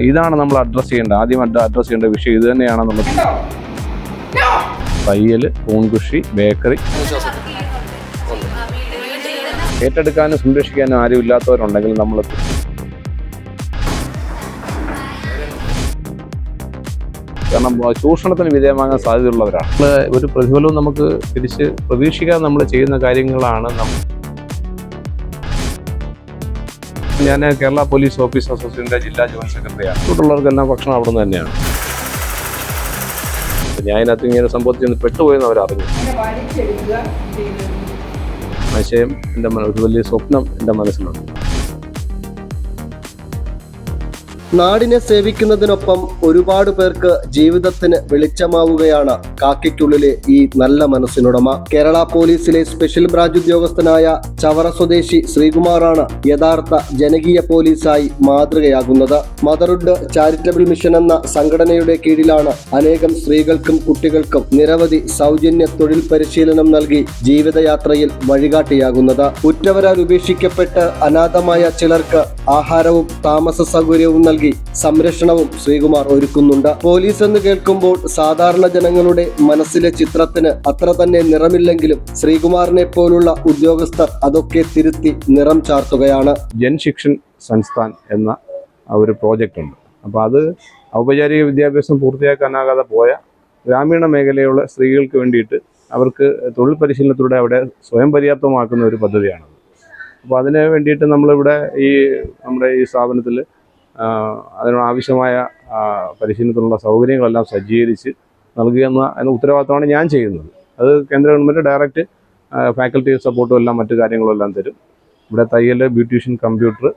ഇതാണ് നമ്മൾ അഡ്രസ്സ് ചെയ്യേണ്ടത്. ആദ്യം അഡ്രസ്സ് ചെയ്യേണ്ട വിഷയം ഇത് തന്നെയാണ് നമ്മൾ തയ്യൽ പൂൺകുഷി ബേക്കറി. ഏറ്റെടുക്കാനും സംരക്ഷിക്കാനും ആരും ഇല്ലാത്തവരുണ്ടെങ്കിൽ നമ്മൾ കാരണം ചൂഷണത്തിന് വിധേയമാകാൻ സാധ്യതയുള്ളവരാണ്. ഒരു പ്രതിഫലവും നമുക്ക് തിരിച്ച് പ്രതീക്ഷിക്കാതെ നമ്മൾ ചെയ്യുന്ന കാര്യങ്ങളാണ് നം- ഞാൻ കേരള പോലീസ് ഓഫീസ് അസോസിയേഷന്റെ ജില്ലാ ജോയിൻ സെക്രട്ടറിയാണ്. ഇവിടെയുള്ളവർക്കെല്ലാം ഭക്ഷണം അവിടെ നിന്ന് തന്നെയാണ്? ഞാൻ അതിനകത്ത് ഇങ്ങനെ സംഭവത്തിൽ നിന്ന് പെട്ടുപോയെന്ന് അവരറിഞ്ഞു. ആശയം എന്റെ ഒരു വലിയ സ്വപ്നം എന്റെ മനസ്സിലുണ്ട്. നാടിനെ സേവിക്കുന്നതിനൊപ്പം ഒരുപാട് പേർക്ക് ജീവിതത്തിന് വെളിച്ചമാവുകയാണ് കാക്കിക്കുള്ളിലെ ഈ നല്ല മനസ്സിനുടമ. കേരള പോലീസിലെ സ്പെഷ്യൽ ബ്രാഞ്ച് ഉദ്യോഗസ്ഥനായ ചവറ സ്വദേശി ശ്രീകുമാറാണ് യഥാർത്ഥ ജനകീയ പോലീസായി മാതൃകയാകുന്നത്. മദർഹുഡ് ചാരിറ്റബിൾ മിഷൻ എന്ന സംഘടനയുടെ കീഴിലാണ് അനേകം സ്ത്രീകൾക്കും കുട്ടികൾക്കും നിരവധി സൗജന്യ തൊഴിൽ പരിശീലനം നൽകി ജീവിതയാത്രയിൽ വഴികാട്ടിയാകുന്നത്. ഉറ്റവരാൽ ഉപേക്ഷിക്കപ്പെട്ട് അനാഥമായ ചിലർക്ക് ആഹാരവും താമസ സൗകര്യവും നൽകി സംരക്ഷണവും ശ്രീകുമാർ ഒരുക്കുന്നുണ്ട്. പോലീസ് എന്ന് കേൾക്കുമ്പോൾ സാധാരണ ജനങ്ങളുടെ മനസ്സിലെ ചിത്രത്തിന് അത്ര തന്നെ നിറമില്ലെങ്കിലും ശ്രീകുമാറിനെ പോലുള്ള ഉദ്യോഗസ്ഥർ അതൊക്കെ തിരുത്തി നിറം ചാർത്തുകയാണ്. ജൻശിക്ഷൻ സംസ്ഥാൻ എന്ന ഒരു പ്രോജക്റ്റ് ഉണ്ട് അപ്പോൾ അത് ഔപചാരിക വിദ്യാഭ്യാസം പൂർത്തിയാക്കാനാകാതെ പോയ ഗ്രാമീണ മേഖലയുള്ള സ്ത്രീകൾക്ക് വേണ്ടിയിട്ട് അവർക്ക് തൊഴിൽ പരിശീലനത്തിലൂടെ അവിടെ സ്വയം പര്യാപ്തമാക്കുന്ന ഒരു പദ്ധതിയാണത്. അപ്പോൾ അതിന് വേണ്ടിയിട്ട് നമ്മളിവിടെ ഈ നമ്മുടെ ഈ സ്ഥാപനത്തിൽ അതിനാവശ്യമായ പരിശീലനത്തിനുള്ള സൗകര്യങ്ങളെല്ലാം സജ്ജീകരിച്ച് നൽകുക എന്ന ഉത്തരവാദിത്തമാണ് ഞാൻ ചെയ്യുന്നത്. അത് കേന്ദ്ര ഗവൺമെന്റ് ഡയറക്റ്റ് ഫാക്കൽറ്റി സപ്പോർട്ടും എല്ലാം മറ്റു കാര്യങ്ങളും എല്ലാം തരും. ഇവിടെ തയ്യൽ ബ്യൂട്ടീഷ്യൻ കമ്പ്യൂട്ടർ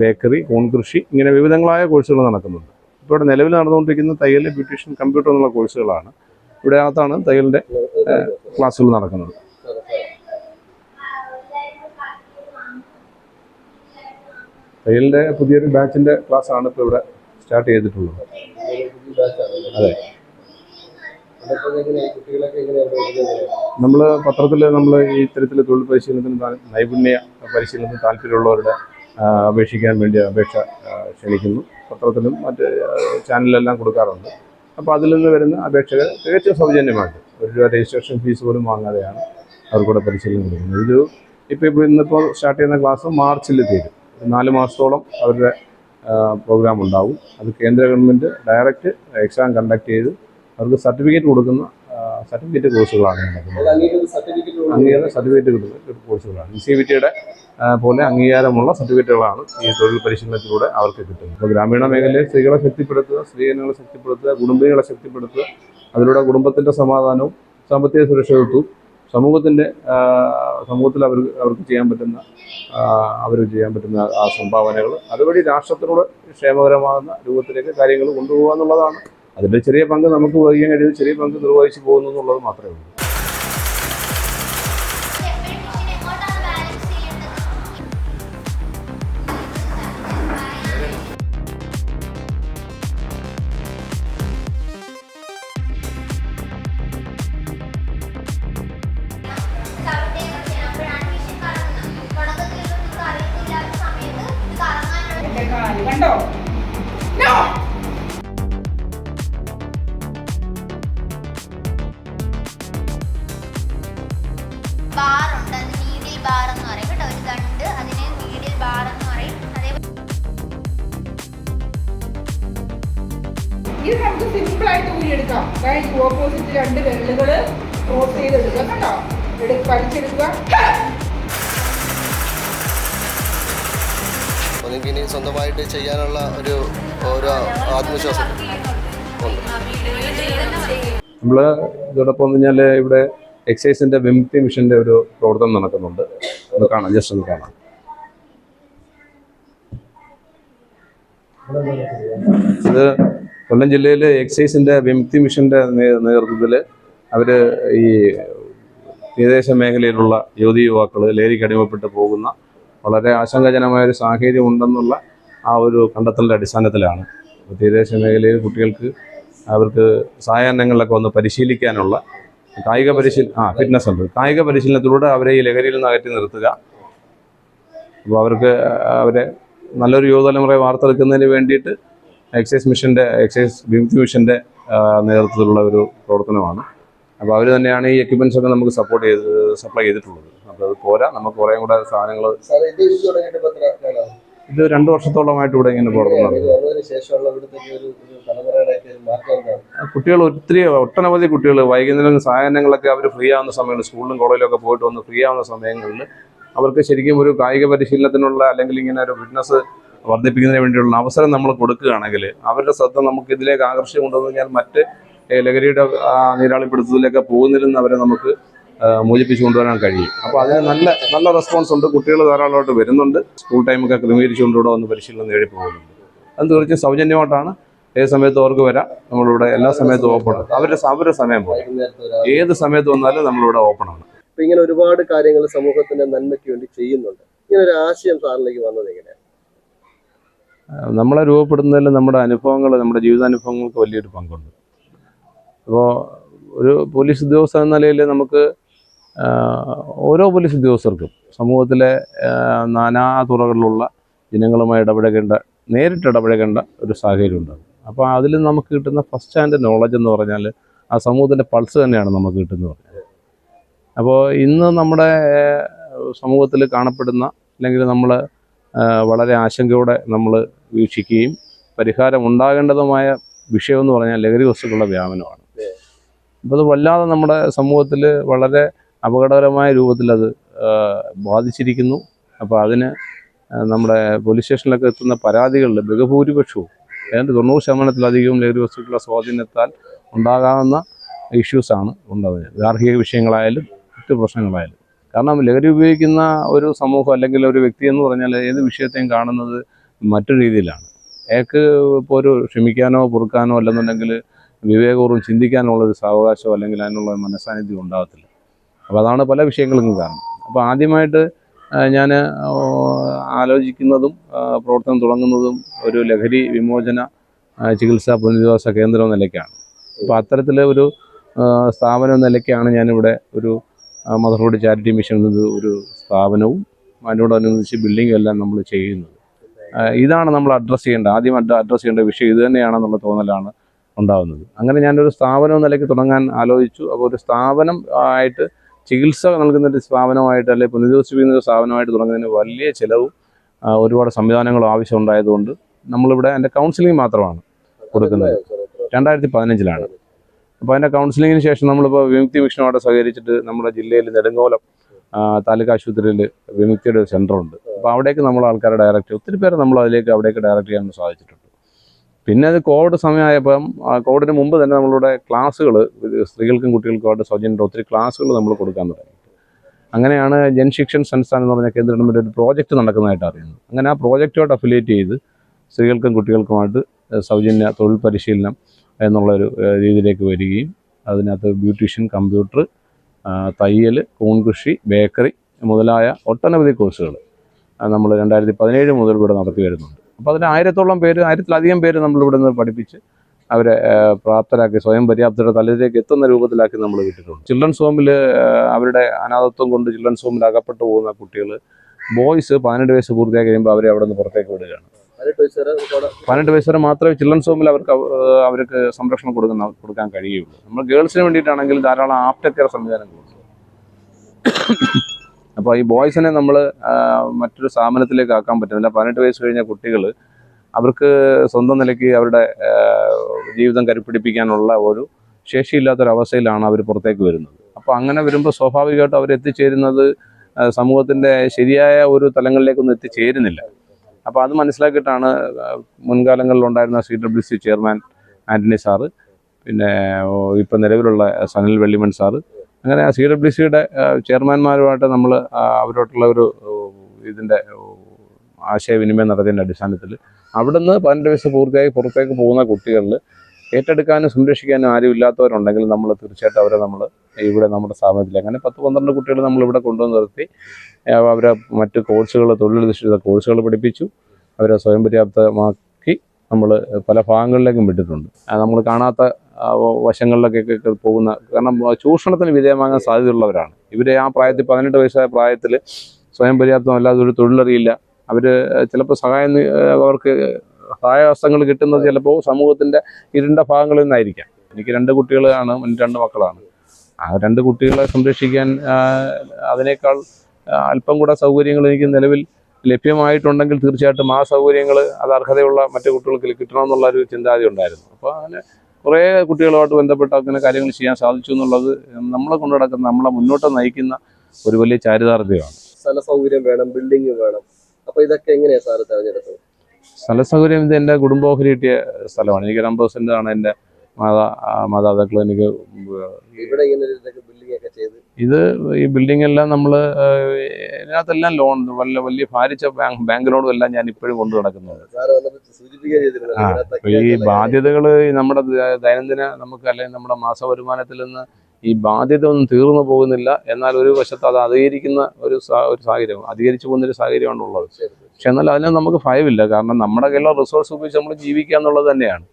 ബേക്കറി കൃഷി ഇങ്ങനെ വിവിധങ്ങളായ കോഴ്സുകൾ നടക്കുന്നുണ്ട്. ഇപ്പോൾ ഇവിടെ നിലവിൽ നടന്നുകൊണ്ടിരിക്കുന്ന തയ്യൽ ബ്യൂട്ടീഷ്യൻ കമ്പ്യൂട്ടർ എന്നുള്ള കോഴ്സുകളാണ്. ഇവിടെ അകത്താണ് തയ്യലിന്റെ ക്ലാസ്സുകൾ നടക്കുന്നത്. തയ്യലിന്റെ പുതിയൊരു ബാച്ചിന്റെ ക്ലാസ്സാണ് ഇപ്പോൾ ഇവിടെ സ്റ്റാർട്ട് ചെയ്തിട്ടുള്ളത്. അതെ. നമ്മൾ പത്രത്തിൽ നമ്മൾ ഈ ഇത്തരത്തിൽ തൊഴിൽ പരിശീലനത്തിന് നൈപുണ്യ പരിശീലനത്തിന് താല്പര്യമുള്ളവരുടെ അപേക്ഷിക്കാൻ വേണ്ടി അപേക്ഷ ക്ഷണിക്കുന്നു. പത്രത്തിലും മറ്റ് ചാനലിലെല്ലാം കൊടുക്കാറുണ്ട്. അപ്പോൾ അതിൽ നിന്ന് വരുന്ന അപേക്ഷകർ തികച്ചും സൗജന്യമായിട്ട്. ഒരു രൂപ രജിസ്ട്രേഷൻ ഫീസ് പോലും വാങ്ങാതെയാണ് അവർക്കൂടെ പരിശീലനം കൊടുക്കുന്നത്. ഇത് ഇപ്പോൾ ഇപ്പോൾ ഇന്നിപ്പോൾ സ്റ്റാർട്ട് ചെയ്യുന്ന ക്ലാസ് മാർച്ചിൽ തീരും. നാല് മാസത്തോളം അവരുടെ പ്രോഗ്രാം ഉണ്ടാവും. അത് കേന്ദ്ര ഗവൺമെന്റ് ഡയറക്റ്റ് എക്സാം കണ്ടക്ട് ചെയ്ത് അവർക്ക് സർട്ടിഫിക്കറ്റ് കൊടുക്കുന്ന സർട്ടിഫിക്കറ്റ് കോഴ്സുകളാണ് നടക്കുന്നത് അംഗീകാര സർട്ടിഫിക്കറ്റ് കിട്ടുന്ന കോഴ്സുകളാണ് സി വി ടിയുടെ പോലെ അംഗീകാരമുള്ള സർട്ടിഫിക്കറ്റുകളാണ് ഈ തൊഴിൽ പരിശീലനത്തിലൂടെ അവർക്ക് കിട്ടുന്നത്. അപ്പോൾ ഗ്രാമീണ മേഖലയിൽ സ്ത്രീകളെ ശക്തിപ്പെടുത്തുക സ്ത്രീജനങ്ങളെ ശക്തിപ്പെടുത്തുക കുടുംബികളെ ശക്തിപ്പെടുത്തുക അതിലൂടെ കുടുംബത്തിന്റെ സമാധാനവും സാമ്പത്തിക സുരക്ഷിതത്വവും സമൂഹത്തിന്റെ സമൂഹത്തിൽ അവർ അവർക്ക് ചെയ്യാൻ പറ്റുന്ന അവർ ചെയ്യാൻ പറ്റുന്ന ആ സംഭാവനകൾ അതുവഴി രാഷ്ട്രത്തിനോട് ക്ഷേമകരമാകുന്ന രൂപത്തിലേക്ക് കാര്യങ്ങൾ കൊണ്ടുപോകുക എന്നുള്ളതാണ് അതിന്റെ ചെറിയ പങ്ക് നമുക്ക് വഹിക്കാൻ കഴിയുന്ന ചെറിയ പങ്ക് നിർവഹിച്ചു പോകുന്നു എന്നുള്ളത് മാത്രമേ ഉള്ളൂ. നോ. ബാർ ഉണ്ട് അത് നീഡിൽ ബാർ എന്ന് പറയും കേട്ടോ. ഒരു ദണ്ട് അതിനെ നീഡിൽ ബാർ എന്ന് പറയും. അതേപോലെ സിമ്പിൾ ആയിട്ട് ഊരിയെടുക്കാം അതായത് ഓപ്പോസിറ്റ് രണ്ട് വിരലുകൾ നിങ്ങൾക്ക് ഇനി സ്വന്തമായിട്ട് ചെയ്യാനുള്ള ഒരു ഒരു ആത്മവിശ്വാസം ഉണ്ട്. നമ്മൾ ഇതോടൊപ്പം പറഞ്ഞാൽ ഇവിടെ എക്സൈസിന്റെ വിമുക്തി മിഷന്റെ ഒരു പ്രവർത്തനം നടക്കുന്നുണ്ട്. ഒന്ന് കാണാം ജസ്റ്റ് ഒന്ന് കാണാം. ഇത് കൊല്ലം ജില്ലയിൽ എക്സൈസിന്റെ വിമുക്തി മിഷന്റെ നേതൃത്വത്തിൽ അവർ ഈ തീരദേശ മേഖലയിലുള്ള യുവതി യുവാക്കൾ ലേരിക്ക് അടിമപ്പെട്ട് പോകുന്ന വളരെ ആശങ്കാജനമായ ഒരു സാഹചര്യം ഉണ്ടെന്നുള്ള ആ ഒരു കണ്ടെത്തലിന്റെ അടിസ്ഥാനത്തിലാണ്. തീരദേശ മേഖലയിൽ കുട്ടികൾക്ക് അവർക്ക് സായാഹ്നങ്ങളിലൊക്കെ ഒന്ന് പരിശീലിക്കാനുള്ള കായിക പരിശീലനം ആ ഫിറ്റ്നസ് ഉണ്ട്. കായിക പരിശീലനത്തിലൂടെ അവരെ ഈ ലഹരിയിൽ നിന്ന് അകറ്റി നിർത്തുക. അപ്പോൾ അവർക്ക് അവരെ നല്ലൊരു യുവതലമുറയെ വാർത്തെടുക്കുന്നതിന് വേണ്ടിയിട്ട് എക്സൈസ് മിഷന്റെ എക്സൈസ് വിമുക്തി മിഷന്റെ നേതൃത്വത്തിലുള്ള ഒരു പ്രവർത്തനമാണ്. അപ്പോൾ അവർ തന്നെയാണ് ഈ എക്യുപ്മെന്റ്സ് ഒക്കെ നമുക്ക് സപ്പോർട്ട് ചെയ്ത് സപ്ലൈ ചെയ്തിട്ടുള്ളത്. അത് പോരാ. നമുക്ക് കുറേ കൂടെ സാധനങ്ങൾ ഇത് രണ്ടു വർഷത്തോളമായിട്ട് ഇവിടെ ഇങ്ങനെ എന്താണ് കുട്ടികൾ ഒത്തിരി ഒട്ടനവധി കുട്ടികൾ വൈകുന്നേരം സാധനങ്ങളൊക്കെ അവർ ഫ്രീ ആവുന്ന സമയങ്ങളിൽ സ്കൂളിലും കോളേജിലും ഒക്കെ പോയിട്ട് വന്ന് ഫ്രീ ആവുന്ന സമയങ്ങളിൽ അവർക്ക് ശരിക്കും ഒരു കായിക പരിശീലനത്തിനുള്ള അല്ലെങ്കിൽ ഇങ്ങനെ ഒരു ഫിറ്റ്നസ് വർദ്ധിപ്പിക്കുന്നതിന് വേണ്ടിയുള്ള അവസരം നമ്മൾ കൊടുക്കുകയാണെങ്കിൽ അവരുടെ ശ്രദ്ധ നമുക്ക് ഇതിലേക്ക് ആകർഷിച്ചു കൊണ്ടുവന്നു കഴിഞ്ഞാൽ മറ്റ് ലഹരിയുടെ നീരാളിപ്പിടുത്തത്തിലൊക്കെ പോകുന്നതിൽ അവരെ നമുക്ക് മോചിപ്പിച്ചു കൊണ്ടുവരാൻ കഴിയും. അപ്പോൾ അതിന് നല്ല നല്ല റെസ്പോൺസ് ഉണ്ട്. കുട്ടികൾ ധാരാളമായിട്ട് വരുന്നുണ്ട്. സ്കൂൾ ടൈമൊക്കെ ക്രമീകരിച്ചുകൊണ്ട് ഇവിടെ വന്ന് പരിശീലനം നേടി പോകുന്നുണ്ട്. അത് തീർച്ചയായും സൗജന്യമായിട്ടാണ്. ഏത് സമയത്തും അവർക്ക് വരാം. നമ്മളിവിടെ എല്ലാ സമയത്തും ഓപ്പൺ ആണ്. അവരുടെ അവരുടെ സമയം പോയി ഏത് സമയത്ത് വന്നാലും നമ്മളിവിടെ ഓപ്പൺ ആണ്. അപ്പൊ ഇങ്ങനെ ഒരുപാട് കാര്യങ്ങൾ സമൂഹത്തിന്റെ നന്മയ്ക്ക് വേണ്ടി ചെയ്യുന്നുണ്ട്. ഇങ്ങനെ ഒരു ആശയം സാറിലേക്ക് വന്നത് എങ്ങനെയാണ് നമ്മളെ രൂപപ്പെടുന്നതിൽ നമ്മുടെ അനുഭവങ്ങൾ നമ്മുടെ ജീവിതാനുഭവങ്ങൾക്ക് വലിയൊരു പങ്കുണ്ട്. അപ്പോൾ ഒരു പോലീസ് ഉദ്യോഗസ്ഥ എന്ന നിലയിൽ നമുക്ക് ഓരോ പോലീസ് ഉദ്യോഗസ്ഥർക്കും സമൂഹത്തിലെ നാനാ തുറകളിലുള്ള ജനങ്ങളുമായി ഇടപഴകേണ്ട നേരിട്ട് ഇടപഴകേണ്ട ഒരു സാഹചര്യം ഉണ്ടാകും. അപ്പോൾ അതിൽ നമുക്ക് കിട്ടുന്ന ഫസ്റ്റ് ഹാൻഡ് നോളജ് എന്ന് പറഞ്ഞാൽ ആ സമൂഹത്തിന്റെ പൾസ് തന്നെയാണ് നമുക്ക് കിട്ടുന്നത് അപ്പോൾ ഇന്ന് നമ്മുടെ സമൂഹത്തിൽ കാണപ്പെടുന്ന അല്ലെങ്കിൽ നമ്മൾ വളരെ ആശങ്കയോടെ നമ്മൾ വീക്ഷിക്കുകയും പരിഹാരം ഉണ്ടാകേണ്ടതുമായ വിഷയം എന്ന് പറഞ്ഞാൽ ലഹരി വസ്തുക്കളുടെ വ്യാപനമാണ്. അപ്പോൾ അത് വല്ലാതെ നമ്മുടെ സമൂഹത്തിൽ വളരെ അപകടകരമായ രൂപത്തിൽ അത് ബാധിച്ചിരിക്കുന്നു. അപ്പോൾ അതിന് നമ്മുടെ പോലീസ് സ്റ്റേഷനിലൊക്കെ എത്തുന്ന പരാതികളിൽ ബഹുഭൂരിപക്ഷവും ഏതാണ്ട് തൊണ്ണൂറ് ശതമാനത്തിലധികവും ലഹരി വസ്തുക്കളുടെ സ്വാധീനത്താൽ ഉണ്ടാകാവുന്ന ഇഷ്യൂസാണ് ഉണ്ടാകുന്നത് ഗാർഹിക വിഷയങ്ങളായാലും മറ്റു പ്രശ്നങ്ങളായാലും. കാരണം ലഹരി ഉപയോഗിക്കുന്ന ഒരു സമൂഹം അല്ലെങ്കിൽ ഒരു വ്യക്തി എന്ന് പറഞ്ഞാൽ ഏത് വിഷയത്തെയും കാണുന്നത് മറ്റൊരു രീതിയിലാണ്. അയാൾക്ക് ഇപ്പോൾ ഒരു ക്ഷമിക്കാനോ പൊറുക്കാനോ അല്ലെന്നുണ്ടെങ്കിൽ വിവേകപൂർവം ചിന്തിക്കാനുള്ള ഒരു സാവകാശമോ അല്ലെങ്കിൽ അതിനുള്ള മനസ്സാന്നിധ്യം ഉണ്ടാകത്തില്ല അപ്പോൾ അതാണ് പല വിഷയങ്ങൾക്കും കാരണം. അപ്പോൾ ആദ്യമായിട്ട് ഞാൻ ആലോചിക്കുന്നതും പ്രവർത്തനം തുടങ്ങുന്നതും ഒരു ലഹരി വിമോചന ചികിത്സാ പുനരധിവാസ കേന്ദ്രം നിലയ്ക്കാണ്. അപ്പോൾ അത്തരത്തിലെ ഒരു സ്ഥാപനം നിലയ്ക്കാണ് ഞാനിവിടെ ഒരു മദർഹുഡ് ചാരിറ്റി മിഷൻ എന്നത് ഒരു സ്ഥാപനവും അതിനോടനുബന്ധിച്ച് ബിൽഡിങ്ങും എല്ലാം നമ്മൾ ചെയ്യുന്നത്. ഇതാണ് നമ്മൾ അഡ്രസ്സ് ചെയ്യേണ്ട ആദ്യം അഡ്രസ്സ് ചെയ്യേണ്ട വിഷയം ഇത് തന്നെയാണെന്നുള്ള തോന്നലാണ് ഉണ്ടാകുന്നത് അങ്ങനെ ഞാനൊരു സ്ഥാപനം നിലയ്ക്ക് തുടങ്ങാൻ ആലോചിച്ചു. അപ്പോൾ ഒരു സ്ഥാപനം ആയിട്ട് ചികിത്സ നൽകുന്ന ഒരു സ്ഥാപനമായിട്ട് അല്ലെങ്കിൽ പുനരധിവസിപ്പിക്കുന്ന ഒരു സ്ഥാപനമായിട്ട് തുടങ്ങുന്നതിന് വലിയ ചിലവും ഒരുപാട് സംവിധാനങ്ങളും ആവശ്യമുണ്ടായതുകൊണ്ട് നമ്മളിവിടെ എന്റെ കൗൺസിലിംഗ് മാത്രമാണ് കൊടുക്കുന്നത്. രണ്ടായിരത്തി പതിനഞ്ചിലാണ് അപ്പോൾ അതിന്റെ കൗൺസിലിങ്ങിന് ശേഷം നമ്മളിപ്പോൾ വിമുക്തി മിഷനുമായിട്ട് സഹകരിച്ചിട്ട് നമ്മുടെ ജില്ലയിൽ നെടുങ്കോലം താലൂക്ക് ആശുപത്രിയിൽ വിമുക്തിയുടെ ഒരു സെന്ററുണ്ട് അപ്പോൾ അവിടേക്ക് നമ്മൾ ആൾക്കാരെ ഡയറക്റ്റ് ഒത്തിരി പേരെ നമ്മൾ അതിലേക്ക് അവിടേക്ക് ഡയറക്റ്റ് ചെയ്യാൻ സാധിച്ചിട്ടുണ്ട്. പിന്നെ അത് കോവിഡ് സമയമായപ്പം കോവിഡിന് മുമ്പ് തന്നെ നമ്മളുടെ ക്ലാസ്സുകൾ സ്ത്രീകൾക്കും കുട്ടികൾക്കുമായിട്ട് സൗജന്യ ഒത്തിരി ക്ലാസ്സുകൾ നമ്മൾ കൊടുക്കാൻ തുടങ്ങി. അങ്ങനെയാണ് ജൻശിക്ഷൻ സംസ്ഥാനം എന്ന് പറഞ്ഞ കേന്ദ്ര ഗവൺമെന്റ് ഒരു പ്രോജക്റ്റ് നടക്കുന്നതായിട്ട് അറിയുന്നത്. അങ്ങനെ ആ പ്രോജക്റ്റുമായിട്ട് അഫിലിയേറ്റ് ചെയ്ത് സ്ത്രീകൾക്കും കുട്ടികൾക്കുമായിട്ട് സൗജന്യ തൊഴിൽ പരിശീലനം എന്നുള്ളൊരു രീതിയിലേക്ക് വരികയും അതിനകത്ത് ബ്യൂട്ടീഷ്യൻ കമ്പ്യൂട്ടർ തയ്യൽ കൂൺകൃഷി ബേക്കറി മുതലായ ഒട്ടനവധി കോഴ്സുകൾ നമ്മൾ രണ്ടായിരത്തി പതിനേഴ് മുതൽ ഇവിടെ നടത്തി വരുന്നുണ്ട്. അപ്പോൾ അതിന് ആയിരത്തോളം പേര് ആയിരത്തിലധികം പേര് നമ്മൾ ഇവിടെ നിന്ന് പഠിപ്പിച്ച് അവരെ പ്രാപ്തരാക്കി സ്വയം പര്യാപ്തരുടെ തലയിലേക്ക് എത്തുന്ന രൂപത്തിലാക്കി നമ്മൾ വിട്ടിട്ടുണ്ട്. ചിൽഡ്രൻസ് ഹോമിൽ അവരുടെ അനാഥത്വം കൊണ്ട് ചിൽഡ്രൻസ് ഹോമിൽ അകപ്പെട്ടു പോകുന്ന കുട്ടികൾ ബോയ്സ് പതിനെട്ട് വയസ്സ് പൂർത്തിയാക്കി കഴിയുമ്പോൾ അവരെ അവിടെ നിന്ന് പുറത്തേക്ക് വിടുകയാണ്. പതിനെട്ട് വയസ്സ് വരെ മാത്രമേ ചിൽഡ്രൻസ് ഹോമിൽ അവർക്ക് അവർക്ക് സംരക്ഷണം കൊടുക്കുന്ന കൊടുക്കാൻ കഴിയുള്ളൂ. നമ്മൾ ഗേൾസിന് വേണ്ടിയിട്ടാണെങ്കിൽ ധാരാളം ആഫ്റ്റർ കെയർ സംവിധാനങ്ങളുണ്ട്. അപ്പോൾ ഈ ബോയ്സിനെ നമ്മൾ മറ്റൊരു സ്ഥാപനത്തിലേക്ക് ആക്കാൻ പറ്റുന്നില്ല. പതിനെട്ട് വയസ്സ് കഴിഞ്ഞ കുട്ടികൾ അവർക്ക് സ്വന്തം നിലയ്ക്ക് അവരുടെ ജീവിതം കരുപ്പിടിപ്പിക്കാനുള്ള ഒരു ശേഷിയില്ലാത്തൊരവസ്ഥയിലാണ് അവർ പുറത്തേക്ക് വരുന്നത്. അപ്പോൾ അങ്ങനെ വരുമ്പോൾ സ്വാഭാവികമായിട്ട് ഏഹ്, സമൂഹത്തിന്റെ ശരിയായ ഒരു തലങ്ങളിലേക്കൊന്നും എത്തിച്ചേരുന്നില്ല. അപ്പോൾ അത് മനസ്സിലാക്കിയിട്ടാണ് മുൻകാലങ്ങളിലുണ്ടായിരുന്ന C W C chairman Antony sir പിന്നെ ഇപ്പം നിലവിലുള്ള സനിൽ വെള്ളിമൺ സാറ് അങ്ങനെ സി ഡബ്ല്യു സിയുടെ ചെയർമാൻമാരുമായിട്ട് നമ്മൾ അവരോട്ടുള്ള ഒരു ഇതിന്റെ ആശയവിനിമയം നടത്തിയതിന്റെ അടിസ്ഥാനത്തിൽ അവിടുന്ന് പതിനെട്ട് വയസ്സ് പൂർത്തിയായി പുറത്തേക്ക് പോകുന്ന കുട്ടികളിൽ ഏറ്റെടുക്കാനും സംരക്ഷിക്കാനും ആരും ഇല്ലാത്തവരുണ്ടെങ്കിൽ നമ്മൾ തീർച്ചയായിട്ടും അവരെ നമ്മൾ ഇവിടെ നമ്മുടെ സ്ഥാപനത്തിൽ അങ്ങനെ പത്ത് പന്ത്രണ്ട് കുട്ടികൾ നമ്മൾ ഇവിടെ കൊണ്ടുവന്ന് നിർത്തി അവരെ മറ്റ് കോഴ്സുകൾ തൊഴിലധിഷ്ഠിത കോഴ്സുകൾ പഠിപ്പിച്ചു അവരെ സ്വയം പര്യാപ്തമാക്കി നമ്മൾ പല ഭാഗങ്ങളിലേക്കും വിട്ടിട്ടുണ്ട്. നമ്മൾ കാണാത്ത വശങ്ങളിലൊക്കെ പോകുന്ന കാരണം ചൂഷണത്തിന് വിധേയമാകാൻ സാധ്യതയുള്ളവരാണ്. ഇവരെ ആ പ്രായത്തിൽ പതിനെട്ട് വയസ്സായ പ്രായത്തിൽ സ്വയം പര്യാപ്തമല്ലാതെ ഒരു തൊഴിലറിയില്ല. അവർ ചിലപ്പോൾ സഹായം അവർക്ക് സഹായഹസ്തങ്ങൾ കിട്ടുന്നത് ചിലപ്പോൾ സമൂഹത്തിന്റെ ഇരുണ്ട ഭാഗങ്ങളിൽ നിന്നായിരിക്കാം. എനിക്ക് രണ്ട് കുട്ടികളാണ് രണ്ട് മക്കളാണ്. ആ രണ്ട് കുട്ടികളെ സംരക്ഷിക്കാൻ അതിനേക്കാൾ അല്പം കൂടെ സൗകര്യങ്ങൾ എനിക്ക് നിലവിൽ ലഭ്യമായിട്ടുണ്ടെങ്കിൽ തീർച്ചയായിട്ടും ആ സൗകര്യങ്ങൾ അത് അർഹതയുള്ള മറ്റു കുട്ടികൾക്ക് കിട്ടണമെന്നുള്ള ഒരു ചിന്താഗതി ഉണ്ടായിരുന്നു. അപ്പോൾ അങ്ങനെ കുറേ കുട്ടികളുമായിട്ട് ബന്ധപ്പെട്ട് അങ്ങനെ കാര്യങ്ങൾ ചെയ്യാൻ സാധിച്ചു എന്നുള്ളത് നമ്മളെ കൊണ്ടുനടക്കുന്ന നമ്മളെ മുന്നോട്ട് നയിക്കുന്ന ഒരു വലിയ ചാരിതാർത്ഥ്യമാണ്. സ്ഥല സൗകര്യം വേണം ബിൽഡിംഗ് വേണം. അപ്പോൾ ഇതൊക്കെ എങ്ങനെയാണ് സാറ് തെരഞ്ഞെടുത്തത്? സ്ഥല സൗകര്യം ഇത് എന്റെ കുടുംബോഹരി കിട്ടിയ സ്ഥലമാണ്. എനിക്ക് ഒരു അമ്പത് ആണ് എന്റെ മാതാ മാതാപിതാക്കൾ എനിക്ക് ഇവിടെ ഇങ്ങനെ ബിൽഡിംഗ് ഒക്കെ ചെയ്ത് ഇത് ഈ ബിൽഡിംഗ് എല്ലാം നമ്മൾ ഇതിനകത്തെല്ലാം ലോൺ വല്ല വലിയ ഭാരിച്ച ബാങ്ക് ബാങ്ക് ലോണും എല്ലാം ഞാൻ ഇപ്പോഴും കൊണ്ടു നടക്കുന്നത്. ഈ ബാധ്യതകൾ നമ്മുടെ ദൈനംദിന നമുക്ക് അല്ലെങ്കിൽ നമ്മുടെ മാസ വരുമാനത്തിൽ നിന്ന് ഈ ബാധ്യത ഒന്നും തീർന്നു പോകുന്നില്ല. എന്നാൽ ഒരു വശത്ത് അത് അധികരിക്കുന്ന ഒരു ഒരു സാഹചര്യം അധികരിച്ചു പോകുന്ന ഒരു സാഹചര്യമാണ് ഉള്ളത് പക്ഷെ എന്നാൽ അതിന് നമുക്ക് ഭയമില്ല. കാരണം നമ്മുടെ കയ്യിലുള്ള റിസോഴ്സ് ഉപയോഗിച്ച് നമ്മൾ ജീവിക്കുക എന്നുള്ളത് തന്നെയാണ്.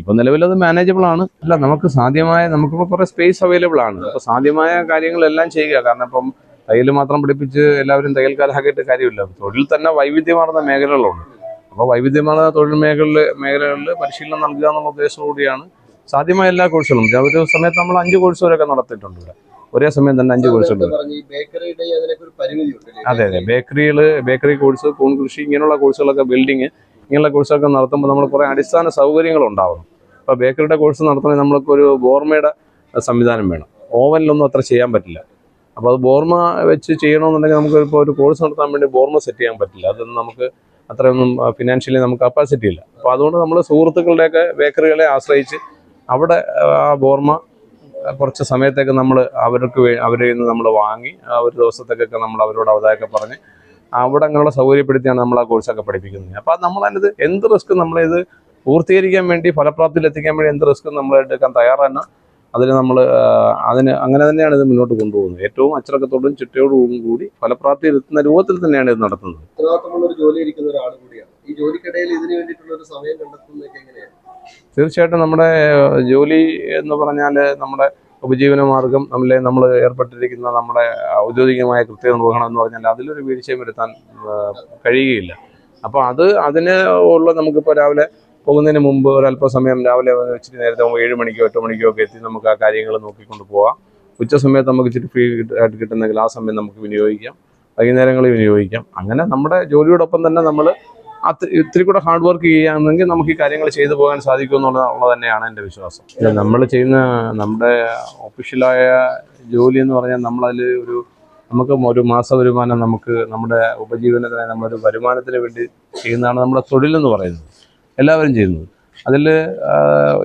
ഇപ്പൊ നിലവിൽ അത് മാനേജബിൾ ആണ്. അല്ല നമുക്ക് സാധ്യമായ നമുക്കിപ്പോൾ കുറേ സ്പേസ് അവൈലബിൾ ആണ്. അപ്പോൾ സാധ്യമായ കാര്യങ്ങളെല്ലാം ചെയ്യുക. കാരണം ഇപ്പം തയ്യൽ മാത്രം പഠിപ്പിച്ച് എല്ലാവരും തയ്യൽക്കാരാക്കിയിട്ട് കാര്യമില്ല. തൊഴിൽ തന്നെ വൈവിധ്യമാർന്ന മേഖലകളുണ്ട്. അപ്പോൾ വൈവിധ്യമാർന്ന തൊഴിൽ മേഖലകളിൽ മേഖലകളിൽ പരിശീലനം നൽകുക എന്നുള്ള ഉദ്ദേശത്തോടുകൂടിയാണ് സാധ്യമായ എല്ലാ കോഴ്സുകളും ഒരു സമയത്ത് നമ്മൾ അഞ്ച് കോഴ്സുകളൊക്കെ നടത്തിയിട്ടുണ്ട് ഇവിടെ. ഒരേ സമയം തന്നെ അഞ്ച് കോഴ്സുകൾ അതെ അതെ. ബേക്കറികൾ ബേക്കറി കോഴ്സ് കൂൺ കൃഷി ഇങ്ങനെയുള്ള കോഴ്സുകളൊക്കെ ബിൽഡിങ് ഇങ്ങനെയുള്ള കോഴ്സൊക്കെ നടത്തുമ്പോൾ നമ്മൾ കുറേ അടിസ്ഥാന സൗകര്യങ്ങൾ ഉണ്ടാവണം ഇപ്പോൾ ബേക്കറിയുടെ കോഴ്സ് നടത്തണമെങ്കിൽ നമ്മൾക്കൊരു ബോർമയുടെ സംവിധാനം വേണം. ഓവനിലൊന്നും അത്ര ചെയ്യാൻ പറ്റില്ല. അപ്പോൾ അത് ബോർമ വെച്ച് ചെയ്യണമെന്നുണ്ടെങ്കിൽ നമുക്ക് ഇപ്പോൾ ഒരു കോഴ്സ് നടത്താൻ വേണ്ടി ബോർമ സെറ്റ് ചെയ്യാൻ പറ്റില്ല. അതൊന്നും നമുക്ക് അത്രയൊന്നും ഫിനാൻഷ്യലി നമുക്ക് കപ്പാസിറ്റി ഇല്ല. അപ്പോൾ അതുകൊണ്ട് നമ്മൾ സുഹൃത്തുക്കളുടെയൊക്കെ ബേക്കറികളെ ആശ്രയിച്ച് അവിടെ ആ ബോർമ കുറച്ച് സമയത്തേക്ക് നമ്മൾ അവർക്ക് അവരിൽ നിന്ന് നമ്മൾ വാങ്ങി ഒരു ദിവസത്തേക്കൊക്കെ നമ്മൾ അവരോട് അവതാരമൊക്കെ പറഞ്ഞ് അവിടെ അങ്ങനെയുള്ള സൗകര്യപ്പെടുത്തിയാണ് നമ്മൾ ആ കോഴ്സൊക്കെ പഠിപ്പിക്കുന്നത്. അപ്പോൾ നമ്മൾ അതിനത് എന്ത് റിസ്ക് നമ്മളിത് പൂർത്തീകരിക്കാൻ വേണ്ടി ഫലപ്രാപ്തിയിൽ എത്തിക്കാൻ വേണ്ടി എന്ത് റിസ്ക് നമ്മൾ എടുക്കാൻ തയ്യാറാണ് അതിന് നമ്മൾ അതിന് അങ്ങനെ തന്നെയാണ് ഇത് മുന്നോട്ട് കൊണ്ടുപോകുന്നത്. ഏറ്റവും അച്ചടക്കത്തോടും ചിട്ടയോടും കൂടി ഫലപ്രാപ്തിയിൽ എത്തുന്ന രൂപത്തിൽ തന്നെയാണ് ഇത് നടത്തുന്നത്. ഉത്തരവാദിത്തമുള്ള ഒരു ജോലി ഇരിക്കുന്ന ഒരാൾ കൂടിയാണ്. ഈ ജോലിക്കിടയിൽ ഇതിന് വേണ്ടിയിട്ടുള്ള ഒരു സമയം കണ്ടെത്തുന്നതൊക്കെ എങ്ങനെയാണ്? തീർച്ചയായിട്ടും നമ്മുടെ ജോലി എന്ന് പറഞ്ഞാൽ നമ്മുടെ ഉപജീവന മാർഗം നമ്മളെ നമ്മൾ ഏർപ്പെട്ടിരിക്കുന്ന നമ്മുടെ ഔദ്യോഗികമായ കൃത്യനിർവഹണം എന്ന് പറഞ്ഞാൽ അതിലൊരു വീഴ്ചയും വരുത്താൻ കഴിയുകയില്ല. അപ്പോൾ അത് അതിന് ഉള്ള നമുക്കിപ്പോൾ രാവിലെ പോകുന്നതിന് മുമ്പ് ഒരല്പസമയം രാവിലെ ഇച്ചിരി നേരത്തെ ഏഴ് മണിക്കോ എട്ട് മണിക്കോ ഒക്കെ എത്തി നമുക്ക് ആ കാര്യങ്ങൾ നോക്കിക്കൊണ്ട് പോവാം. ഉച്ച സമയത്ത് നമുക്ക് ഇച്ചിരി ഫ്രീ ആയിട്ട് കിട്ടുന്നെങ്കിൽ ആ സമയം നമുക്ക് വിനിയോഗിക്കാം. വൈകുന്നേരങ്ങളിൽ വിനിയോഗിക്കാം. അങ്ങനെ നമ്മുടെ ജോലിയോടൊപ്പം തന്നെ നമ്മൾ ഇത്തിരി കൂടെ ഹാർഡ് വർക്ക് ചെയ്യുകയാണെങ്കിൽ നമുക്ക് ഈ കാര്യങ്ങൾ ചെയ്തു പോകാൻ സാധിക്കും എന്നുള്ളത് തന്നെയാണ് എന്റെ വിശ്വാസം. നമ്മൾ ചെയ്യുന്ന നമ്മുടെ ഒഫീഷ്യലായ ജോലി എന്ന് പറഞ്ഞാൽ നമ്മളതിൽ ഒരു നമുക്ക് ഒരു മാസ വരുമാനം നമുക്ക് നമ്മുടെ ഉപജീവനത്തിന് നമ്മളൊരു വരുമാനത്തിന് വേണ്ടി ചെയ്യുന്നതാണ് നമ്മുടെ തൊഴിലെന്ന് പറയുന്നത്. എല്ലാവരും ചെയ്യുന്നത്. അതിൽ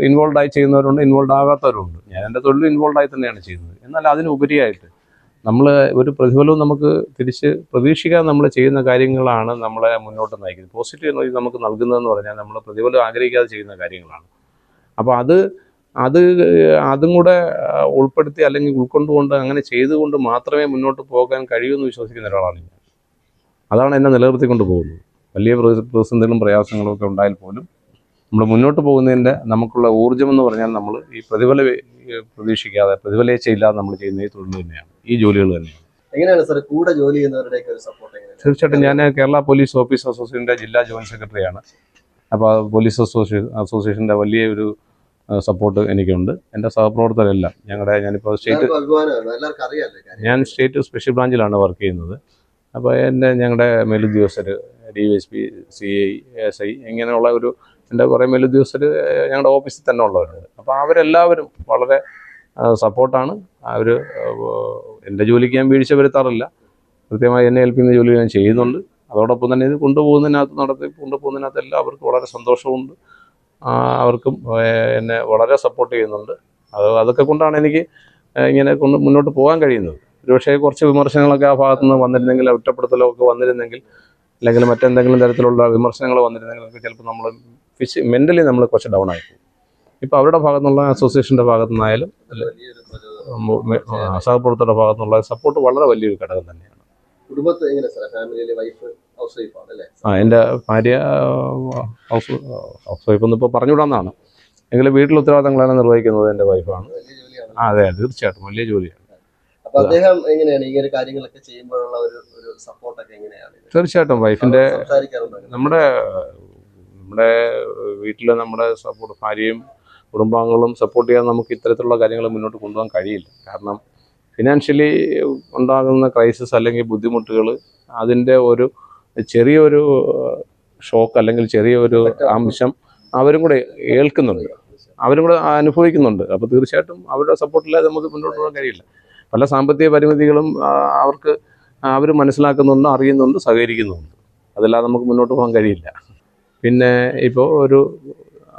ഇൻവോൾവ് ആയി ചെയ്യുന്നവരുണ്ട് ഇൻവോൾവ് ആകാത്തവരുണ്ട്. ഞാൻ എന്റെ തൊഴിൽ ഇൻവോൾവ് ആയി തന്നെയാണ് ചെയ്യുന്നത്. എന്നാൽ അതിനുപരിയായിട്ട് നമ്മൾ ഒരു പ്രതിഫലവും നമുക്ക് തിരിച്ച് പ്രതീക്ഷിക്കാൻ നമ്മൾ ചെയ്യുന്ന കാര്യങ്ങളാണ് നമ്മളെ മുന്നോട്ട് നയിക്കുന്നത്. പോസിറ്റീവ് എനർജി നമുക്ക് നൽകുന്നതെന്ന് പറഞ്ഞാൽ നമ്മൾ പ്രതിഫലം ആഗ്രഹിക്കാതെ ചെയ്യുന്ന കാര്യങ്ങളാണ്. അപ്പോൾ അത് അത് അതും കൂടെ ഉൾപ്പെടുത്തി അല്ലെങ്കിൽ ഉൾക്കൊണ്ടുകൊണ്ട് അങ്ങനെ ചെയ്തുകൊണ്ട് മാത്രമേ മുന്നോട്ട് പോകാൻ കഴിയൂ എന്ന് വിശ്വസിക്കുന്ന ഒരാളാണ് ഞാൻ. അതാണ് എന്നെ നിലനിർത്തിക്കൊണ്ട് പോകുന്നത്. വലിയ പ്രതി- പ്രതിസന്ധികളും പ്രയാസങ്ങളും ഒക്കെ ഉണ്ടായാൽ പോലും നമ്മൾ മുന്നോട്ട് പോകുന്നതിന്റെ നമുക്കുള്ള ഊർജം എന്ന് പറഞ്ഞാൽ നമ്മൾ ഈ പ്രതിഫല പ്രതീക്ഷിക്കാതെ പ്രതിഫലേച്ചയില്ലാതെ നമ്മൾ ചെയ്യുന്ന ഈ തൊഴിൽ തന്നെയാണ്. ഈ ജോലികൾ തന്നെയാണ് എങ്ങനെയാണ് സാർ കൂടെ ജോലി ചെയ്യുന്നവരുടെയൊക്കെ ഒരു സപ്പോർട്ട് എങ്ങനെയാണ്? തീർച്ചയായിട്ടും ഞാൻ കേരള പോലീസ് ഓഫീസ് അസോസിയേഷന്റെ ജില്ലാ ജോയിന്റ് സെക്രട്ടറിയാണ് അപ്പോൾ പോലീസ് അസോസിയേഷൻ അസോസിയേഷന്റെ വലിയ ഒരു സപ്പോർട്ട് എനിക്കുണ്ട്. എന്റെ സഹപ്രവർത്തകരെല്ലാം ഞങ്ങളുടെ ഞാനിപ്പോൾ സ്റ്റേറ്റ് ഞാൻ സ്റ്റേറ്റ് സ്പെഷ്യൽ ബ്രാഞ്ചിലാണ് വർക്ക് ചെയ്യുന്നത്. അപ്പോൾ എന്റെ ഞങ്ങളുടെ മേലുദ്യോഗസ്ഥർ D Y S P C I S I ഇങ്ങനെയുള്ള ഒരു എന്റെ കുറേ മേലുദ്യോഗസ്ഥർ ഞങ്ങളുടെ ഓഫീസിൽ തന്നെ ഉള്ളവരുണ്ട്. അപ്പോൾ അവരെല്ലാവരും വളരെ സപ്പോർട്ടാണ്. അവർ എന്റെ ജോലിക്ക് ഞാൻ വീഴ്ച വരുത്താറില്ല. കൃത്യമായി എന്നെ ഏൽപ്പിക്കുന്ന ജോലി ഞാൻ ചെയ്യുന്നുണ്ട്. അതോടൊപ്പം തന്നെ ഇത് കൊണ്ടുപോകുന്നതിനകത്ത് നടത്തി കൊണ്ടുപോകുന്നതിനകത്ത് എല്ലാവർക്കും വളരെ സന്തോഷമുണ്ട്. അവർക്കും എന്നെ വളരെ സപ്പോർട്ട് ചെയ്യുന്നുണ്ട്. അത് അതൊക്കെ കൊണ്ടാണ് എനിക്ക് ഇങ്ങനെ കൊണ്ട് മുന്നോട്ട് പോകാൻ കഴിയുന്നത്. ഒരുപക്ഷേ കുറച്ച് വിമർശനങ്ങളൊക്കെ ആ ഭാഗത്തു നിന്ന് വന്നിരുന്നെങ്കിൽ ഒറ്റപ്പെടുത്തലോ ഒക്കെ വന്നിരുന്നെങ്കിൽ അല്ലെങ്കിൽ മറ്റെന്തെങ്കിലും തരത്തിലുള്ള വിമർശനങ്ങൾ വന്നിരുന്നെങ്കിൽ ചിലപ്പോൾ നമ്മൾ ഫിസി മെന്റലി നമ്മൾ കുറച്ച് ഡൗൺ ആയി പോകും ഇപ്പോൾ അവരുടെ ഭാഗത്തു നിന്നുള്ള അസോസിയേഷന്റെ ഭാഗത്തു നിന്നായാലും സഹപ്രവർത്തകരുടെ ഭാഗത്തു നിന്നുള്ള സപ്പോർട്ട് വളരെ വലിയൊരു ഘടകം തന്നെയാണ്. കുടുംബത്തെ എങ്ങനെ സാർ ഫാമിലിയിലെ വൈഫ് ഹൗസ് അല്ലേ? ആ എന്റെ ഭാര്യ ഹൗസ് ഹൗസ് വൈഫ് ഒന്നും ഇപ്പോൾ പറഞ്ഞുവിടാന്നാണ്. എങ്കിലും വീട്ടിൽ ഉത്തരവാദിത്തങ്ങളാണ് നിർവഹിക്കുന്നത് എന്റെ വൈഫാണ് ആ അതെ തീർച്ചയായിട്ടും വലിയ ജോലിയാണ്. അദ്ദേഹം എങ്ങനെയാണ് ഈ ഒരു കാര്യങ്ങളൊക്കെ ചെയ്യുമ്പോഴുള്ള ഒരു ഒരു സപ്പോർട്ടൊക്കെ എങ്ങനെയാണ് തീർച്ചയായിട്ടും വൈഫിന്റെ സംസാരിക്കാറുണ്ടോ? നമ്മുടെ നമ്മുടെ വീട്ടിലെ നമ്മുടെ സപ്പോർട്ട് ഭാര്യയും കുടുംബാംഗങ്ങളും സപ്പോർട്ട് ചെയ്യാൻ നമുക്ക് ഇത്തരത്തിലുള്ള കാര്യങ്ങൾ മുന്നോട്ട് കൊണ്ടുപോകാൻ കഴിയില്ല. കാരണം ഫിനാൻഷ്യലി ഉണ്ടാകുന്ന ക്രൈസിസ് അല്ലെങ്കിൽ ബുദ്ധിമുട്ടുകൾ അതിന്റെ ഒരു ചെറിയൊരു ഷോക്ക് അല്ലെങ്കിൽ ചെറിയൊരു അംശം അവരും കൂടെ ഏൽക്കുന്നുണ്ട്. അവരും കൂടെ അനുഭവിക്കുന്നുണ്ട്. അപ്പോൾ തീർച്ചയായിട്ടും അവരുടെ സപ്പോർട്ടില്ലാതെ നമുക്ക് മുന്നോട്ട് പോകാൻ കഴിയില്ല. പല സാമ്പത്തിക പരിമിതികളും അവർക്ക് അവർ മനസ്സിലാക്കുന്നുണ്ട് അറിയുന്നുണ്ട് സഹകരിക്കുന്നുണ്ട്. അതല്ലാതെ നമുക്ക് മുന്നോട്ട് പോകാൻ കഴിയില്ല. പിന്നെ ഇപ്പോൾ ഒരു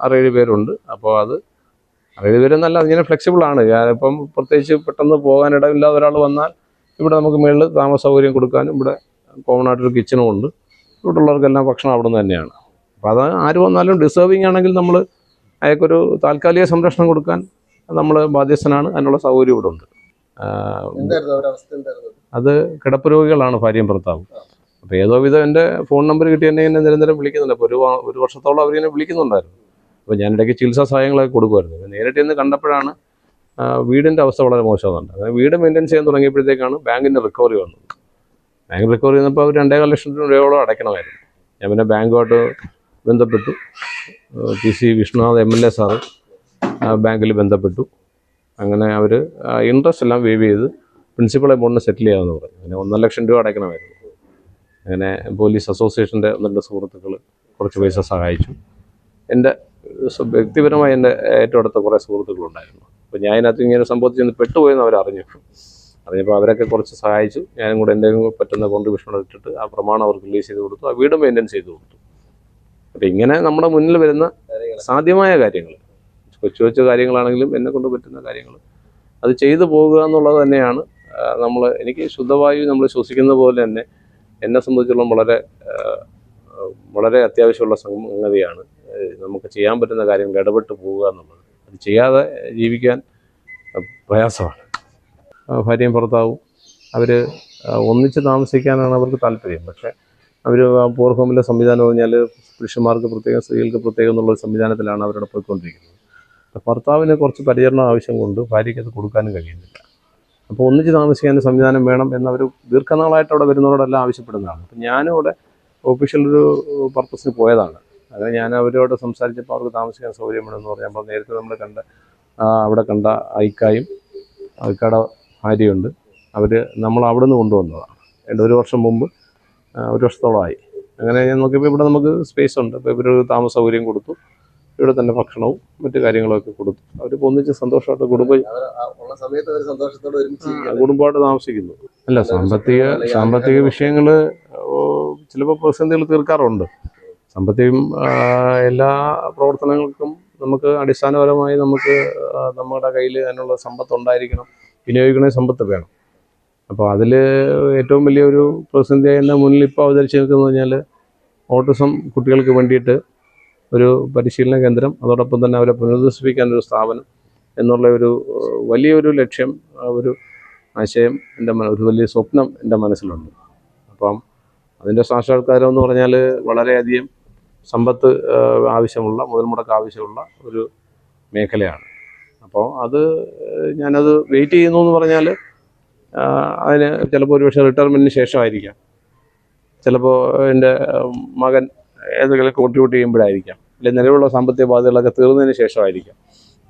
ആറേഴ് പേരുണ്ട്. അപ്പോൾ അത് ആറേഴ് പേരെന്നല്ല അതിങ്ങനെ ഫ്ലെക്സിബിൾ ആണ്. ഞാനിപ്പം പ്രത്യേകിച്ച് പെട്ടെന്ന് പോകാൻ ഇടമില്ലാതെ ഒരാൾ വന്നാൽ ഇവിടെ നമുക്ക് മുകളിൽ താമസ സൗകര്യം കൊടുക്കാനും ഇവിടെ കോമൺ ആയിട്ടൊരു കിച്ചണും ഉണ്ട്. ഇവിടെ ഉള്ളവർക്കെല്ലാം ഭക്ഷണം അവിടെ നിന്ന് തന്നെയാണ്. അപ്പോൾ അത് ആര് വന്നാലും ഡിസേർവിങ് ആണെങ്കിൽ നമ്മൾ അയാൾക്കൊരു താൽക്കാലിക സംരക്ഷണം കൊടുക്കാൻ നമ്മൾ ബാധ്യസ്ഥനാണ്. അതിനുള്ള സൗകര്യം ഇവിടെ ഉണ്ട്. അത് കിടപ്പ് രോഗികളാണ് ഭാര്യയും ഭർത്താവും. അപ്പോൾ ഏതോ വിധം എന്റെ ഫോൺ നമ്പർ കിട്ടി എന്നെ ഇങ്ങനെ നിരന്തരം വിളിക്കുന്നുണ്ട്. അപ്പോൾ ഒരു ഒരു വർഷത്തോളം അവരിങ്ങനെ വിളിക്കുന്നുണ്ടായിരുന്നു. അപ്പോൾ ഞാൻ ഇടയ്ക്ക് ചികിത്സാ സഹായങ്ങളൊക്കെ കൊടുക്കുമായിരുന്നു. നേരിട്ട് ഇന്ന് കണ്ടപ്പോഴാണ് വീടിന്റെ അവസ്ഥ വളരെ മോശമാകുന്നുണ്ട് അങ്ങനെ വീട് മെയിന്റെയിൻ ചെയ്യാൻ തുടങ്ങിയപ്പോഴത്തേക്കാണ് ബാങ്കിന്റെ റിക്കവറി വന്നത്. ബാങ്ക് റിക്കവറി വന്നപ്പോൾ അവർ രണ്ടേകാൽ ലക്ഷം രൂപയോളം അടയ്ക്കണമായിരുന്നു. ഞാൻ പിന്നെ ബാങ്കുമായിട്ട് ബന്ധപ്പെട്ടു. T C Vishnunath M L A sir ബാങ്കിൽ ബന്ധപ്പെട്ടു. അങ്ങനെ അവർ ഇൻട്രസ്റ്റ് എല്ലാം വേവ് ചെയ്ത് പ്രിൻസിപ്പൾ എമൗണ്ടിന് സെറ്റിൽ ചെയ്യാമെന്ന് പറഞ്ഞു. അങ്ങനെ ഒന്നര ലക്ഷം രൂപ അടയ്ക്കണമായിരുന്നു. അങ്ങനെ പോലീസ് അസോസിയേഷന്റെ രണ്ട് സുഹൃത്തുക്കൾ കുറച്ച് പൈസ സഹായിച്ചു. എന്റെ വ്യക്തിപരമായി എന്റെ ഏറ്റവും അടുത്ത കുറേ സുഹൃത്തുക്കളുണ്ടായിരുന്നു. അപ്പോൾ ഞാൻ അതിനകത്ത് ഇങ്ങനെ സംഭവത്തിൽ ചെന്ന് പെട്ടുപോയെന്ന് അവരറിഞ്ഞു. അറിഞ്ഞു അറിഞ്ഞപ്പോൾ അവരൊക്കെ കുറച്ച് സഹായിച്ചു. ഞാനും കൂടെ എന്റെ പറ്റുന്ന കോൺട്രിബ്യൂഷൻ ഇട്ടിട്ട് ആ പ്രമാണം അവർക്ക് റിലീസ് ചെയ്ത് കൊടുത്തു. ആ വീട് മെയിന്റെയിൻ ചെയ്ത് കൊടുത്തു. അപ്പം ഇങ്ങനെ നമ്മുടെ മുന്നിൽ വരുന്ന സാധ്യമായ കാര്യങ്ങൾ. കൊച്ചു കൊച്ചു കാര്യങ്ങളാണെങ്കിലും എന്നെ കൊണ്ട് പറ്റുന്ന കാര്യങ്ങൾ. അത് ചെയ്തു പോകുക എന്നുള്ളത് തന്നെയാണ് നമ്മൾ എനിക്ക് ശുദ്ധവായു നമ്മൾ ശ്വസിക്കുന്ന പോലെ തന്നെ എന്നെ സംബന്ധിച്ചിടത്തോളം വളരെ വളരെ അത്യാവശ്യമുള്ള സംഗതിയാണ്. നമുക്ക് ചെയ്യാൻ പറ്റുന്ന കാര്യങ്ങൾ ഇടപെട്ട് പോവുക എന്നുള്ളത്. അത് ചെയ്യാതെ ജീവിക്കാൻ പ്രയാസമാണ്. ഭാര്യയും ഭർത്താവും അവർ ഒന്നിച്ച് താമസിക്കാനാണ് അവർക്ക് താല്പര്യം. പക്ഷേ അവർ പൂർ ഹോമിലെ സംവിധാനം പറഞ്ഞാൽ പുരുഷന്മാർക്ക് പ്രത്യേകം സ്ത്രീകൾക്ക് പ്രത്യേകം എന്നുള്ള സംവിധാനത്തിലാണ് അവരുടെ പോയിക്കൊണ്ടിരിക്കുന്നത്. ഭർത്താവിന് കുറച്ച് പരിചരണം ആവശ്യം കൊണ്ട് ഭാര്യയ്ക്ക് അത് കൊടുക്കാനും കഴിയുന്നില്ല. അപ്പോൾ ഒന്നിച്ച് താമസിക്കാൻ സംവിധാനം വേണം എന്നവർ ദീർഘനാളായിട്ട് അവിടെ വരുന്നവരോടെല്ലാം ആവശ്യപ്പെടുന്നതാണ്. അപ്പം ഞാനും അവിടെ ഒഫീഷ്യൽ ഒരു പർപ്പസിന് പോയതാണ്. അങ്ങനെ ഞാൻ അവരോട് സംസാരിച്ചപ്പോൾ അവർക്ക് താമസിക്കാൻ സൗകര്യമുണ്ടെന്ന് പറഞ്ഞപ്പോൾ നേരത്തെ നമ്മൾ കണ്ട അവിടെ കണ്ട ഐക്കായും ഐക്കാടെ ഭാര്യയുണ്ട്. അവർ നമ്മൾ അവിടെ നിന്ന് കൊണ്ടുവന്നതാണ്. രണ്ട് ഒരു വർഷം മുമ്പ് ഒരു വർഷത്തോളമായി. അങ്ങനെ ഞാൻ നോക്കിയപ്പോൾ ഇവിടെ നമുക്ക് സ്പേസ് ഉണ്ട്. അപ്പോൾ ഇവരൊരു താമസ സൗകര്യം കൊടുത്തു. ഇവിടെ തന്നെ ഭക്ഷണവും മറ്റു കാര്യങ്ങളൊക്കെ കൊടുത്തു. അവർ ഒന്നിച്ച് സന്തോഷമായിട്ട് കുടുംബ അവർ ആ ഉള്ള സമയത്ത് അവർ സന്തോഷത്തോടെ ഒരുമിച്ച് ആ, ഇരിക്കുകയാണ്. കുടുംബമായിട്ട് താമസിക്കുന്നു. അല്ല സാമ്പത്തിക സാമ്പത്തിക വിഷയങ്ങൾ ചിലപ്പോൾ പ്രതിസന്ധികൾ തീർക്കാറുണ്ട്. സാമ്പത്തികം എല്ലാ പ്രവർത്തനങ്ങൾക്കും നമുക്ക് അടിസ്ഥാനപരമായി നമുക്ക് നമ്മുടെ കയ്യിൽ അതിനുള്ള സമ്പത്ത് ഉണ്ടായിരിക്കണം. വിനിയോഗിക്കണ സമ്പത്ത് വേണം. അപ്പോൾ അതിൽ ഏറ്റവും വലിയൊരു പ്രതിസന്ധിയായി എന്റെ മുന്നിൽ ഇപ്പോൾ അവതരിച്ച് നിൽക്കുന്നത് പറഞ്ഞാൽ ഓട്ടിസം കുട്ടികൾക്ക് വേണ്ടിയിട്ട് ഒരു പരിശീലന കേന്ദ്രം അതോടൊപ്പം തന്നെ അവരെ പുനരധിവസിപ്പിക്കാൻ ഒരു സ്ഥാപനം എന്നുള്ള ഒരു വലിയൊരു ലക്ഷ്യം ഒരു ആശയം എന്റെ ഒരു വലിയ സ്വപ്നം എന്റെ മനസ്സിലുണ്ട്. അപ്പം അതിന്റെ സാക്ഷാത്കാരം എന്ന് പറഞ്ഞാൽ വളരെയധികം സമ്പത്ത് ആവശ്യമുള്ള മുതൽ മുടക്ക് ആവശ്യമുള്ള ഒരു മേഖലയാണ്. അപ്പോൾ അത് ഞാനത് വെയിറ്റ് ചെയ്യുന്നു എന്ന് പറഞ്ഞാൽ അതിന് ചിലപ്പോൾ ഒരു പക്ഷേ റിട്ടയർമെന്റിന് ശേഷമായിരിക്കാം. ചിലപ്പോൾ എന്റെ മകൻ ഏതെങ്കിലും കോൺട്രിബ്യൂട്ട് ചെയ്യുമ്പോഴായിരിക്കാം. അല്ലെങ്കിൽ നിലവിലുള്ള സാമ്പത്തിക ബാധ്യതകളൊക്കെ തീർന്നതിന് ശേഷമായിരിക്കാം.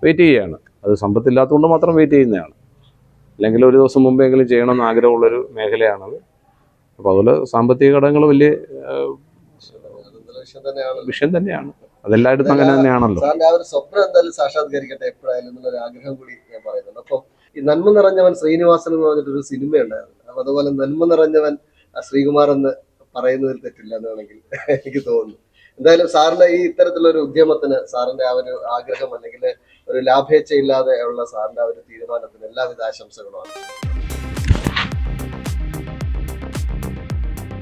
വെയിറ്റ് ചെയ്യുകയാണ്. അത് സമ്പത്തില്ലാത്തതുകൊണ്ട് മാത്രം വെയിറ്റ് ചെയ്യുന്നതാണ്. അല്ലെങ്കിൽ ഒരു ദിവസം മുമ്പെങ്കിലും ചെയ്യണമെന്ന് ആഗ്രഹമുള്ളൊരു മേഖലയാണത്. അപ്പോൾ അതുപോലെ സാമ്പത്തിക ഘടകങ്ങൾ വലിയ വിഷയം തന്നെയാണ് വിഷയം തന്നെയാണ്. അതെല്ലായിടത്തും അങ്ങനെ തന്നെയാണല്ലോ. സാറിന്റെ ആ ഒരു സ്വപ്നം എന്തായാലും സാക്ഷാത്കരിക്കട്ടെ എപ്പോഴായാലും എന്നുള്ളൊരു ആഗ്രഹം കൂടി ഞാൻ പറയുന്നുണ്ട്. അപ്പം ഈ നന്മ നിറഞ്ഞവൻ ശ്രീനിവാസൻ എന്ന് പറഞ്ഞിട്ടൊരു സിനിമ ഉണ്ടായിരുന്നു അപ്പൊ അതുപോലെ നന്മ നിറഞ്ഞവൻ ശ്രീകുമാർ എന്ന് പറയുന്നതിൽ തെറ്റില്ല എന്ന് വേണമെങ്കിൽ എനിക്ക് തോന്നുന്നു. എന്തായാലും സാറിന്റെ ഈ ഇത്തരത്തിലുള്ള ഒരു ഉദ്യമത്തിന് സാറിന്റെ ആ ഒരു ആഗ്രഹം അല്ലെങ്കിൽ ഒരു ലാഭേച്ഛയില്ലാതെ ഉള്ള സാറിന്റെ ആ ഒരു തീരുമാനത്തിന് എല്ലാവിധ ആശംസകളുമാണ്